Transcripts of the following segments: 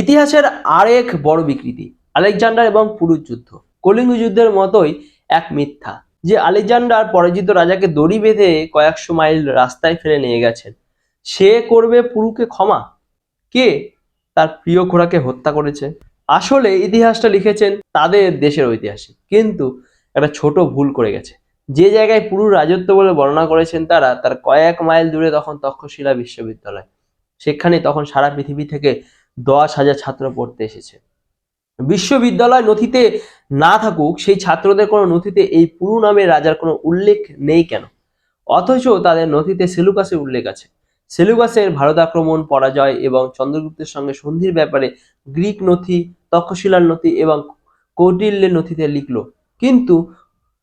ইতিহাসের আরেক বড় বিকৃতি, আলেকজান্ডার এবং পুরুষ যুদ্ধ। কলিঙ্গ যুদ্ধের মতোই এক মিথ্যা, যে আলেকজান্ডার পরাজিত রাজাকে দড়ি বেঁধে কয়েকশো মাইল রাস্তায় ফেলে নিয়ে গেছেন। সে করবে পুরুকে ক্ষমা? কে তার প্রিয় ঘোড়াকে হত্যা করেছে? আসলে ইতিহাসটা লিখেছেন তাদের দেশের ঐতিহাসিক, কিন্তু একটা ছোট ভুল করে গেছে। যে জায়গায় পুরু রাজত্ব বলে বর্ণনা করেছেন তারা, তার কয়েক মাইল দূরে তখন তক্ষশিলা বিশ্ববিদ্যালয়। সেখানে তখন সারা পৃথিবী থেকে দশ হাজার ছাত্র পড়তে এসেছে। বিশ্ববিদ্যালয় নথিতে না থাকুক, সেই ছাত্রদের কোনো নথিতে এই পুরু নামের রাজার কোনো উল্লেখ নেই কেন? অথচ তাদের নথিতে সেলুকাসের উল্লেখ আছে। সেলুকাসের ভারত আক্রমণ পরাজয় এবং চন্দ্রগুপ্তের সঙ্গে সন্ধির ব্যাপারে গ্রিক নথি, তক্ষশিলার নথি এবং কৌটিল্যের নথিতে লিখলো। কিন্তু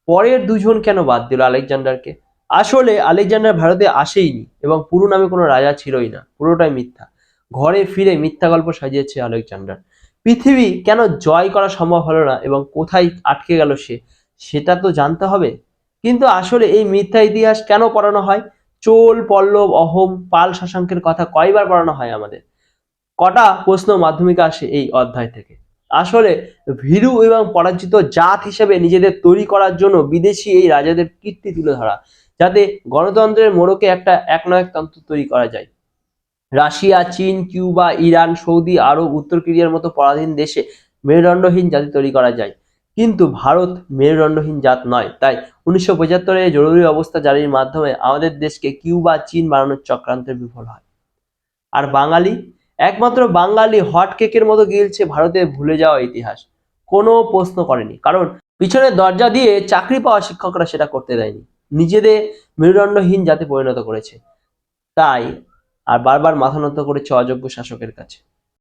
পরের দুজন কেন বাদ দিল আলেকজান্ডারকে? আসলে আলেকজান্ডার ভারতে আসেইনি এবং পুরো নামে কোনো রাজা ছিলই না। পুরোটাই মিথ্যা। ঘরে ফিরে মিথ্যা গল্প সাজিয়েছে আলেকজান্ডার পৃথিবী কেন জয় করা সম্ভব হলো না এবং কোথায় আটকে গেল সে, সেটা তো জানতে হবে। কিন্তু আসলে এই মিথ্যা ইতিহাস কেন পড়ানো হয়? চোল, পল্লব, অহোম, পাল শাসকের কথা কয়বার পড়ানো হয় আমাদের? কটা প্রশ্ন মাধ্যমিকে আসে এই অধ্যায় থেকে। আসলে ভীরু এবং পরাজিত জাত হিসেবে নিজেদের তৈরি করার জন্য বিদেশি এই রাজাদের কীর্তি তুলে ধরা, যাতে গণতন্ত্রের মোড়কে একটা একনায়ক তন্ত্র তৈরি করা যায়। রাশিয়া, চীন, কিউবা, ইরান, সৌদি আরব উত্তর কোরিয়ার মতো পরাধীন দেশে মেরুদণ্ডহীন জাতি তৈরি করা যায়। কিন্তু ভারত মেরুদণ্ডহীন জাত নয়। তাই উনিশশো পঁচাত্তরে জরুরি অবস্থা জারির মাধ্যমে আমাদের দেশকে কিউবা, চীন বানানোর চক্রান্তে বিফল হয়। আর বাঙালি? একমাত্র বাঙালি হট কেকের মতো গিলছে ভারতের ভুলে যাওয়া ইতিহাস। কোনো প্রশ্ন করেনি। কারণ পিছনের দরজা দিয়ে চাকরি পাওয়া শিক্ষকরা সেটা করতে দেয়নি। নিজেদের মেরুদণ্ডহীন জাতি পরিণত করেছে। তাই আর বারবার মাথা নত করেছে অযোগ্য শাসকের কাছে।